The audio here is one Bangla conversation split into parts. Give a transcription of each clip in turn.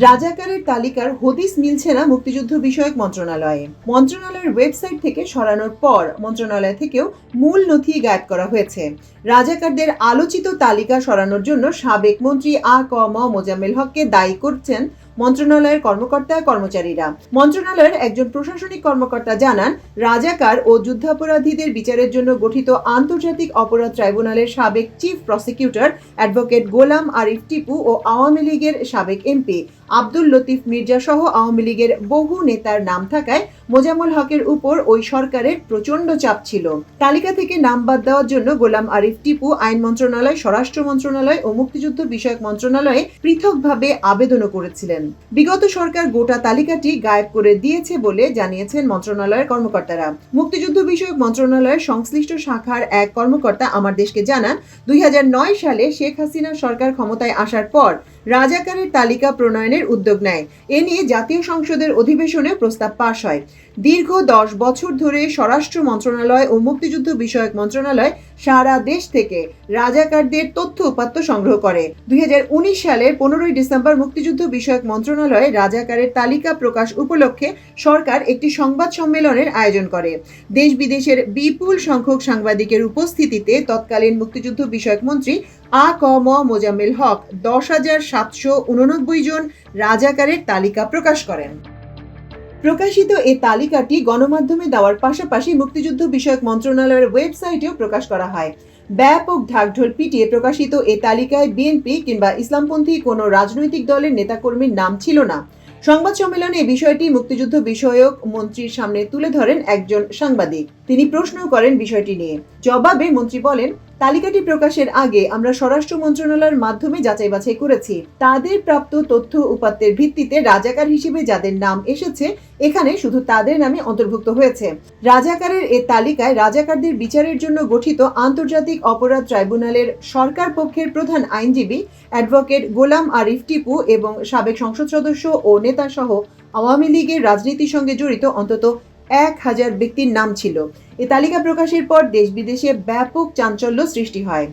রাজাকারের তালিকার হদিস মিলছে না মুক্তিযুদ্ধ বিষয়ক মন্ত্রণালয়ে। মন্ত্রণালয়ের ওয়েবসাইট থেকে সরানোর পর মন্ত্রণালয় থেকেও মূল নথি গায়েব করা হয়েছে। রাজাকারদের আলোচিত তালিকা সরানোর জন্য সাবেক মন্ত্রী আ ক ম মোজাম্মেল হককে দায়ী করছেন মন্ত্রণালয়ের কর্মকর্তা কর্মচারীরা। মন্ত্রণালয়ের একজন প্রশাসনিক কর্মকর্তা জানান, রাজাকার ও যুদ্ধাপরাধীদের বিচারের জন্য গঠিত আন্তর্জাতিক অপরাধ ট্রাইব্যুনালের সাবেক chief prosecutor advocate Golam Arif Tipu ও আওয়ামী লীগের সাবেক এমপি আব্দুল লতিফ মির্জা সহ আওয়ামী লীগের বহু নেতার নাম থাকায় মোজামুল হকের উপর ওই সরকারের প্রচণ্ড চাপ ছিল। তালিকা থেকে নাম বাদ দেওয়ার জন্য গোলাম আরিফ টিপু আইন মন্ত্রণালয়, স্বরাষ্ট্র মন্ত্রণালয় ও মুক্তিযুদ্ধ বিষয়ক মন্ত্রণালয়ে পৃথকভাবে আবেদনও করেছিলেন। বিগত সরকার গোটা তালিকাটি গায়েব করে দিয়েছে বলে জানিয়েছেন মন্ত্রণালয়ের কর্মকর্তারা। মুক্তিযুদ্ধ বিষয়ক মন্ত্রণালয়ের সংশ্লিষ্ট শাখার এক কর্মকর্তা আমার দেশকে জানান, দুই হাজার নয় সালে শেখ হাসিনা সরকার ক্ষমতায় আসার পর রাজাকারের তালিকা প্রণয়নের উদ্যোগ নেয়। এ নিয়ে জাতীয় সংসদের অধিবেশনে প্রস্তাব পাশ হয়। দীর্ঘ দশ বছর ধরে স্বরাষ্ট্র মন্ত্রণালয় ও মুক্তিযুদ্ধ বিষয়ক মন্ত্রণালয় সারা দেশ থেকে রাজাকারদের তথ্য উপাত্ত সংগ্রহ করে। দুই হাজার উনিশ সালের পনেরোই ডিসেম্বর মুক্তিযুদ্ধ বিষয়ক মন্ত্রণালয়ে রাজাকারের তালিকা প্রকাশ উপলক্ষে সরকার একটি সংবাদ সম্মেলনের আয়োজন করে। দেশ বিদেশের বিপুল সংখ্যক সাংবাদিকের উপস্থিতিতে তৎকালীন মুক্তিযুদ্ধ বিষয়ক মন্ত্রী আ ক ম মোজাম্মেল হক দশ হাজার সাতশো উননব্বই জন রাজাকারের তালিকা প্রকাশ করেন। প্রকাশিত এ তালিকাটি গণমাধ্যমে দেওয়ার পাশাপাশি মুক্তিযুদ্ধ বিষয়ক মন্ত্রণালয়ের ওয়েবসাইটেও প্রকাশ করা হয়। ব্যাপক ঢাকঢোল পিটিয়ে প্রকাশিত এ তালিকায় বিএনপি কিংবা ইসলামপন্থী কোনো রাজনৈতিক দলের নেতাকর্মীর নাম ছিল না। সংবাদ সম্মেলনে এই বিষয়টি মুক্তিযুদ্ধ বিষয়ক মন্ত্রীর সামনে তুলে ধরেন একজন সাংবাদিক। তিনি প্রশ্ন করেন বিষয়টি নিয়ে। জবাবে মন্ত্রী বলেন তালিকাটি প্রকাশের আগে আমরা স্বরাষ্ট্র মন্ত্রণালয়ের মাধ্যমে যাচাই বাছাই করেছি। তাদের প্রাপ্ত তথ্য উপাত্তের ভিত্তিতে রাজাকার হিসেবে যাদের নাম এসেছে, এখানে শুধু তাদের নামে অন্তর্ভুক্ত হয়েছে। রাজাকারের এ তালিকায় রাজাকারদের বিচারের জন্য গঠিত আন্তর্জাতিক অপরাধ ট্রাইব্যুনালের সরকার পক্ষের প্রধান আইনজীবী অ্যাডভোকেট গোলাম আরিফ টিপু এবং সাবেক সংসদ সদস্য ও নেতা সহ আওয়ামী লীগের রাজনীতির সঙ্গে জড়িত অন্তত এক হাজার ব্যক্তির নাম ছিল। এ তালিকা প্রকাশের পর দেশ বিদেশে ব্যাপক চাঞ্চল্য সৃষ্টি হয়।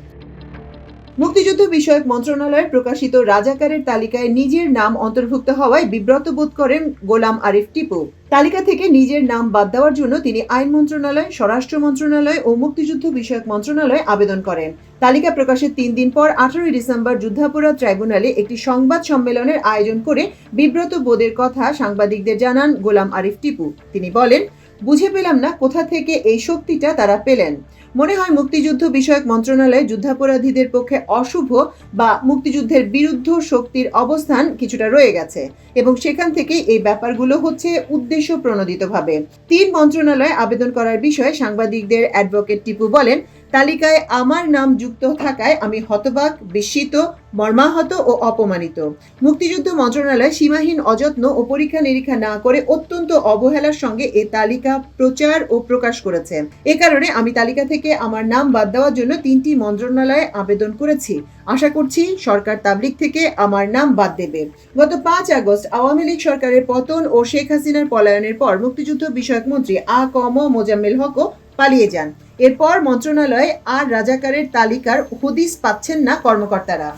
মুক্তিযুদ্ধ বিষয়ক মন্ত্রণালয়ে প্রকাশিত রাজাকারের তালিকায় নিজের নাম অন্তর্ভুক্ত হওয়ায় বিব্রত বোধ করেন গোলাম আরিফ টিপু। তালিকা থেকে নিজের নাম বাদ দেওয়ার জন্য তিনি আইন মন্ত্রণালয়, স্বরাষ্ট্র মন্ত্রণালয় ও মুক্তিযুদ্ধ বিষয়ক মন্ত্রণালয়ে আবেদন করেন। তালিকা প্রকাশের তিন দিন পর আঠারোই ডিসেম্বর যুদ্ধাপরাধ ট্রাইব্যুনালে একটি সংবাদ সম্মেলনের আয়োজন করে বিব্রত বোধের কথা সাংবাদিকদের জানান গোলাম আরিফ টিপু। তিনি বলেন বুঝে পেলাম না কোথা থেকে এই শক্তিটা তারা পেলেন। মনে হয় মুক্তিযুদ্ধ বিষয়ক মন্ত্রণালয় যুদ্ধাপরাধীদের পক্ষে অশুভ বা মুক্তিযুদ্ধের বিরুদ্ধ শক্তির অবস্থান কিছুটা রয়ে গেছে এবং সেখান থেকে এই ব্যাপারগুলো হচ্ছে উদ্দেশ্য প্রণোদিতভাবে। তিন মন্ত্রণালয়ে আবেদন করার বিষয়ে সাংবাদিকদের অ্যাডভোকেট টিপু বলেন তালিকায় আমার নাম যুক্ত থাকায় আমি হতবাক, বিস্মিত, মর্মাহত ও অপমানিত। মুক্তিযুদ্ধ মন্ত্রণালয় সীমাহীন অযত্ন ও পরীক্ষা নিরীক্ষা না করে অত্যন্ত অবহেলার সঙ্গে এ তালিকা প্রচার ও প্রকাশ করেছে। এ কারণে আমি তালিকা থেকে আমার নাম বাদ দেওয়ার জন্য তিনটি মন্ত্রণালয়ে আবেদন করেছি। আশা করছি সরকার তাবলিক থেকে আমার নাম বাদ দেবে। গত পাঁচ আগস্ট আওয়ামী লীগ সরকারের পতন ও শেখ হাসিনার পলায়নের পর মুক্তিযুদ্ধ বিষয়ক মন্ত্রী আ ক ম মোজাম্মেল হকও পালিয়ে যান। এরপর মন্ত্রণালয়ে আর রাজাকারের তালিকার হদিস পাচ্ছেন না কর্মকর্তারা।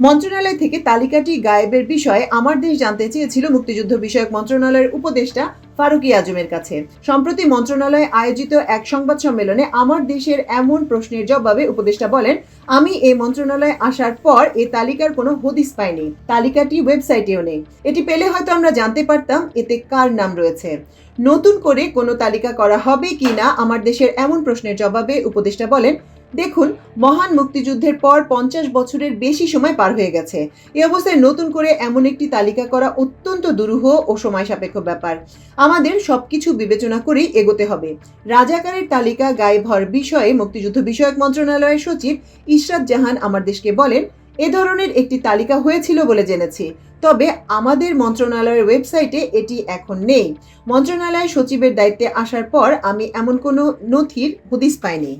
মন্ত্রণালয় থেকে তালিকাটি গায়েবের বিষয়ে আমার দেশ জানতে চেয়েছিল মুক্তিযুদ্ধ বিষয়ক মন্ত্রণালয়ের উপদেষ্টা ফারুকি আজমের কাছে। সম্প্রতি মন্ত্রণালয়ে আয়োজিত এক সংবাদ সম্মেলনে আমার দেশের এমন প্রশ্নের জবাবে উপদেষ্টা বলেন, আমি এই মন্ত্রণালয়ে আসার পর এই তালিকার কোনো হদিস পাইনি। তালিকাটি ওয়েবসাইটেও নেই। এটি পেলে হয়তো আমরা জানতে পারতাম এতে কার নাম রয়েছে। নতুন করে কোনো তালিকা করা হবে কি না আমার দেশের এমন প্রশ্নের জবাবে উপদেষ্টা বলেন দেখুন, মহান মুক্তিযুদ্ধের পর পঞ্চাশ বছরের বেশি সময় পার হয়ে গেছে। এ অবস্থায় নতুন করে এমন একটি তালিকা করা অত্যন্ত দুরূহ ও সময় সাপেক্ষ ব্যাপার। আমাদের সবকিছু বিবেচনা করেই এগোতে হবে। রাজাকারের তালিকা গায়েব হওয়ার বিষয়ে মুক্তিযুদ্ধ বিষয়ক মন্ত্রণালয়ের সচিব ইশরাত জাহান আমার দেশকে বলেন, এ ধরনের একটি তালিকা হয়েছিল বলে জেনেছি। তবে আমাদের মন্ত্রণালয়ের ওয়েবসাইটে এটি এখন নেই। মন্ত্রণালয় সচিবের দায়িত্বে আসার পর আমি এমন কোনো নথির হদিস পাইনি।